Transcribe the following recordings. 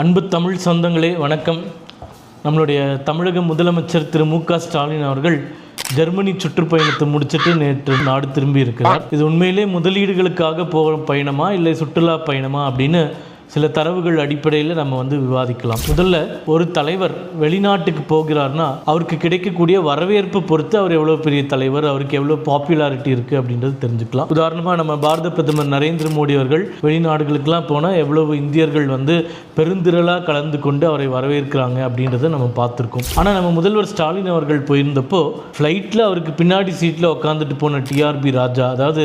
அன்பு தமிழ் சொந்தங்களே வணக்கம். நம்மளுடைய தமிழக முதலமைச்சர் திரு மு க ஸ்டாலின் அவர்கள் ஜெர்மனி சுற்றுப்பயணத்தை முடிச்சிட்டு நேற்று நாடு திரும்பி இருக்கிறார். இது உண்மையிலே முதலீடுகளுக்காக போகிற பயணமா இல்லை சுற்றுலா பயணமா அப்படின்னு சில தரவுகள் அடிப்படையில் நம்ம வந்து விவாதிக்கலாம். முதல்ல ஒரு தலைவர் வெளிநாட்டுக்கு போகிறார்னா அவருக்கு கிடைக்கக்கூடிய வரவேற்பு பொறுத்து அவர் எவ்வளோ பெரிய தலைவர் அவருக்கு எவ்வளோ பாப்புலாரிட்டி இருக்குது அப்படின்றது தெரிஞ்சுக்கலாம். உதாரணமாக நம்ம பாரத பிரதமர் நரேந்திர மோடி அவர்கள் வெளிநாடுகளுக்கெல்லாம் போனால் எவ்வளவு இந்தியர்கள் வந்து பெருந்திரளாக கலந்து கொண்டு அவரை வரவேற்கிறாங்க அப்படின்றத நம்ம பார்த்துருக்கோம். ஆனால் நம்ம முதல்வர் ஸ்டாலின் அவர்கள் போயிருந்தப்போ ஃப்ளைட்டில் அவருக்கு பின்னாடி சீட்டில் உட்காந்துட்டு போன டிஆர்பி ராஜா அதாவது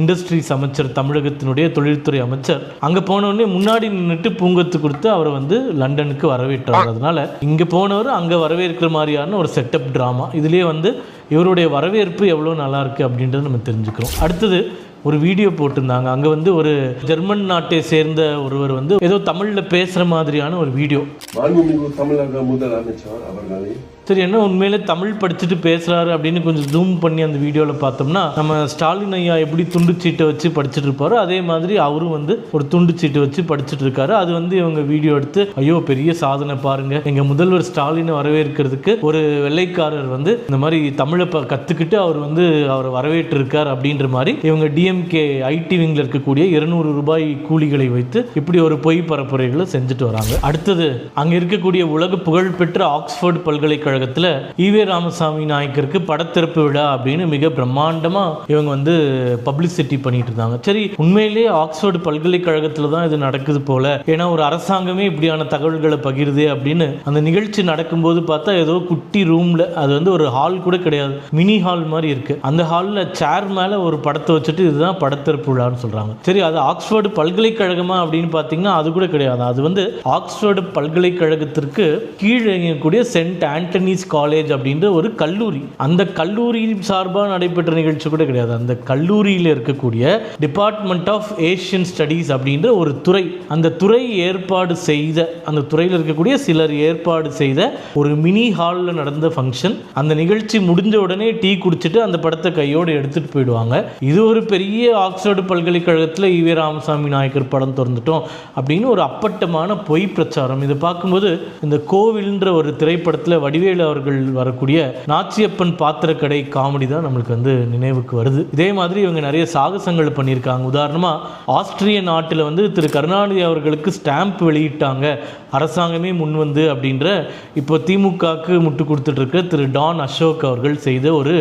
இண்டஸ்ட்ரீஸ் அமைச்சர் தமிழகத்தினுடைய தொழில்துறை அமைச்சர். அங்கே போனோடனே முன்னாடி நின்றுட்டு பூங்கத்து கொடுத்து அவரை வந்து லண்டனுக்கு வரவேற்றார். அதனால இங்கே போனவர் அங்கே வரவேற்கிற மாதிரியான ஒரு செட்டப் ட்ராமா இதுலேயே வந்து இவருடைய வரவேற்பு எவ்வளோ நல்லா இருக்கு அப்படின்றத நம்ம தெரிஞ்சுக்கிறோம். அடுத்தது ஒரு வீடியோ போட்டிருந்தாங்க. அங்கே வந்து ஒரு ஜெர்மன் நாட்டை சேர்ந்த ஒருவர் வந்து ஏதோ தமிழில் பேசுகிற மாதிரியான ஒரு வீடியோ தமிழக முதலமைச்சர் அவர்களே சரி என்ன உண்மையிலே தமிழ் படிச்சுட்டு பேசுகிறாரு அப்படின்னு கொஞ்சம் ஜூம் பண்ணி அந்த வீடியோவில் பார்த்தோம்னா நம்ம ஸ்டாலின் ஐயா எப்படி துண்டு சீட்டை வச்சு படிச்சுட்டு இருப்பாரோ அதே மாதிரி அவரும் வந்து ஒரு துண்டு சீட்டை வச்சு படிச்சுட்டு இருக்காரு. அது வந்து இவங்க வீடியோ எடுத்து ஐயோ பெரிய சாதனை பாருங்க. எங்க முதல்வர் ஸ்டாலினை வரவேற்கிறதுக்கு ஒரு வெள்ளைக்காரர் வந்து இந்த மாதிரி தமிழை ப கற்றுக்கிட்டு அவர் வந்து அவரை வரவேற்றிருக்கார். அப்படின்ற மாதிரி இவங்க டிஎம்கே ஐடி விங்கில் இருக்கக்கூடிய இருநூறு ரூபாய் கூலிகளை வைத்து இப்படி ஒரு பொய் பரப்புரைகளை செஞ்சுட்டு வராங்க. அடுத்தது அங்க இருக்கக்கூடிய உலக புகழ்பெற்ற ஆக்ஸ்போர்ட் பல்கலைக்கழகத்தில் ஈவே ராமசாமி நாயக்கருக்கு படத்திறப்பு விழா அப்படின்னு மிக பிரம்மாண்டமாக இவங்க வந்து பப்ளிசிட்டி பண்ணிட்டு இருந்தாங்க. சரி உண்மையிலேயே ஆக்ஸ்போர்டு பல்கலைக்கழகத்தில் தான் இது நடக்குது போல. ஏன்னா ஒரு அரசாங்கமே இப்படியான தகவல்களை பகிருது அப்படின்னு அந்த நிகழ்ச்சி நடக்கும்போது பார்த்தா ஏதோ குட்டி ரூமில் அது வந்து ஒரு ஹால் கூட கிடையாது. மினி ஹால் மாதிரி இருக்கு. அந்த ஹாலில் சேர் மேல ஒரு படத்தை வச்சுட்டு இதுதான் படத்திறப்பு விழான்னு சொல்றாங்க. சரி அது ஆக்ஸ்போர்டு பல்கலைக்கழகமா அப்படின்னு பார்த்தீங்கன்னா அது கூட கிடையாது. அது வந்து ஆக்ஸ்போர்டு பல்கலைக்கழகத்திற்கு கீழ் இயங்கக்கூடிய சென்ட் ஆண்டனிஸ் காலேஜ் அப்படின்ற ஒரு கல்லூரி. அந்த கல்லூரி சார்பாக நடைபெற்ற நிகழ்ச்சி கூட கிடையாது. அந்த கல்லூரியில் இருக்கக்கூடிய டிபார்ட்மெண்ட் ஆஃப் ஏஷியன் ஸ்டடீஸ் அப்படின்ற ஒரு துறை. அந்த துறை ஏற்பாடு செய்த அந்த துறையில் இருக்கக்கூடிய சிலர் ஏற்பாடு செய்த ஒரு மினி ஹாலில் நடந்த ஃபங்க்ஷன் அந்த நிகழ்ச்சி முடிஞ்ச உடனே டீ குடிச்சிட்டு அந்த படத்தை கையோடு எடுத்துட்டு போயிடுவாங்க. இது ஒரு பெரிய ஆக்ஸ்போர்டு பல்கலைக்கழகத்தில் ஈவே ராமசாமி நாயக்கர் படம் திறந்துட்டோம் அப்படின்னு ஒரு அப்பட்டமான பொய் பிரச்சாரம். இதை பார்க்கும்போது இந்த கோவில்ன்ற ஒரு திரைப்படத்தில் வடிவேல் அவர்கள் வரக்கூடிய நாச்சியப்பன் பாத்திரக்கடை காமெடி தான் நம்மளுக்கு வந்து நினைவுக்கு வருது. இதே மாதிரி இவங்க நிறைய சாகசங்கள் பண்ணியிருக்காங்க. உதாரணமாக ஆஸ்திரிய நாட்டில் வந்து திரு கருணாநிதி அவர்களுக்கு ஸ்டாம்ப் வெளியிட்டாங்க. அரசாங்கமே முன் வந்து அப்படின்ற இப்போ திமுகவுக்கு முட்டு கொடுத்துட்ருக்க திரு டான் அசோக் அவர்கள் செய்த ஒரு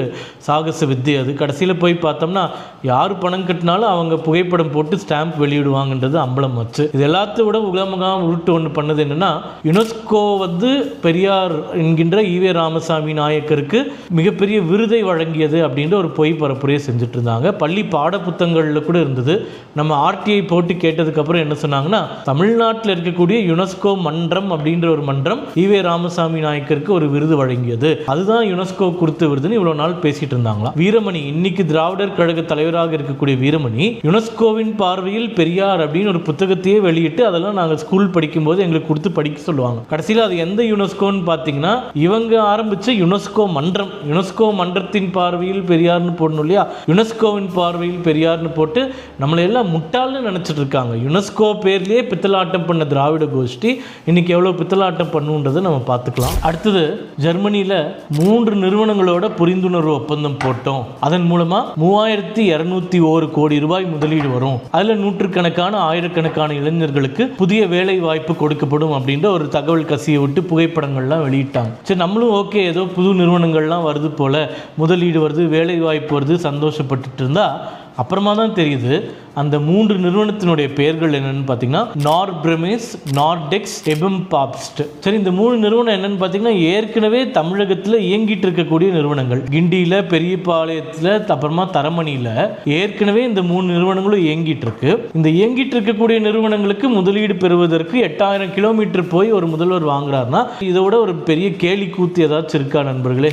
சாகச வித்தை அது. கடைசியில் போய் பார்த்தோம்னா யார் பணம் கட்டினாலும் அவங்க புகைப்படம் போட்டு ஸ்டாம்ப் வெளியிடுவாங்கன்றது அம்பலம் வச்சு இது எல்லாத்த விட உலகமாக உருட்டு ஒன்று பண்ணது என்னென்னா யுனெஸ்கோ வந்து பெரியார் என்கின்ற ஈவே ராமசாமி நாயக்கருக்கு மிகப்பெரிய விருதை வழங்கியது அப்படின்ற ஒரு பொய் பரப்புரையை செஞ்சுட்டு இருந்தாங்க பள்ளி பாட புத்தகங்களில் கூட இருந்தது. நம்ம ஆர்டிஐ போட்டு கேட்டதுக்கப்புறம் என்ன சொன்னாங்கன்னா தமிழ்நாட்டில் இருக்கக்கூடிய யுனெஸ்கோ மன்றம் அப்படின்ற ஒரு மன்றம் ஈவே ராமசாமி நாயக்கருக்கு ஒரு விருது வழங்கியது. அதுதான் யுனெஸ்கோ கொடுத்த விருதுன்னு இவ்வளோ நாள் பேசிட்டு இருந்தாங்களா வீரமணி இன்னைக்கு திராவிடர் கழக தலைவராக இருக்கக்கூடிய வீரமணி யுனெஸ்கோவின் பார்வையில் பெரியார் அப்படின்னு ஒரு புத்தகத்தையே வெளியிட்டு அதெல்லாம் நாங்கள் ஸ்கூல் படிக்கும்போது எங்களுக்கு கொடுத்து படிக்க சொல்லுவாங்க. கடைசியில் அது எந்த யுனெஸ்கோன்னு பார்த்தீங்கன்னா இவங்க ஆரம்பிச்ச யுனெஸ்கோ மன்றம். யுனெஸ்கோ மன்றத்தின் பார்வையில் பெரியார்னு போடணும் இல்லையா? யுனெஸ்கோவின் பார்வையில் பெரியார்னு போட்டு நம்மளை எல்லாம் முட்டாள்னு நினச்சிட்டு இருக்காங்க. யுனெஸ்கோ பேர்லேயே பித்தலாட்டம் பண்ண திராவிட கோஷ்டி இன்னைக்கு எவ்வளோ பித்தலாட்டம் பண்ணுன்றதை நம்ம பார்த்துக்கலாம். அடுத்தது ஜெர்மனியில் மூன்று நிறுவனங்களோட புரிந்துணர்வு ஒப்பந்தம் போட்டோம். அதன் மூலமாக மூவாயிரத்தி இரநூத்தி ஒரு கோடி ரூபாய் முதலீடு வரும். அதில் நூற்றுக்கணக்கான ஆயிரக்கணக்கான இளைஞர்களுக்கு புதிய வேலை வாய்ப்பு கொடுக்கப்படும் அப்படின்ற ஒரு தகவல் கசியை விட்டு புகைப்படங்கள்லாம் வெளியிட்டாங்க. சரி நம்மளும் ஓகே ஏதோ புது நிறுவனங்கள்லாம் வருது போல். முதலீடு வருது வேலை வாய்ப்பு வருது சந்தோஷப்பட்டுட்டு இருந்தால் அப்புறமா தான் தெரியுது அந்த மூன்று நிறுவனத்தினுடைய பெயர்கள் என்னன்னு பார்த்தீங்கன்னா நார்பிரமேஸ் நார்டெக்ஸ் எபம் பாப்ஸ்ட் சரி இந்த மூணு நிறுவனம் என்னன்னு பார்த்தீங்கன்னா ஏற்கனவே தமிழகத்தில் இயங்கிட்டு இருக்கக்கூடிய நிறுவனங்கள். கிண்டியில் பெரியபாளையத்தில் அப்புறமா தரமணியில் ஏற்கனவே இந்த மூணு நிறுவனங்களும் இயங்கிட்டு இருக்கு. இந்த இயங்கிட்டு இருக்கக்கூடிய நிறுவனங்களுக்கு முதலீடு பெறுவதற்கு எட்டாயிரம் கிலோமீட்டர் போய் ஒரு முதல்வர் வாங்குறாருன்னா இதை விட ஒரு பெரிய கேலி கூத்து ஏதாச்சும் இருக்கா நண்பர்களே?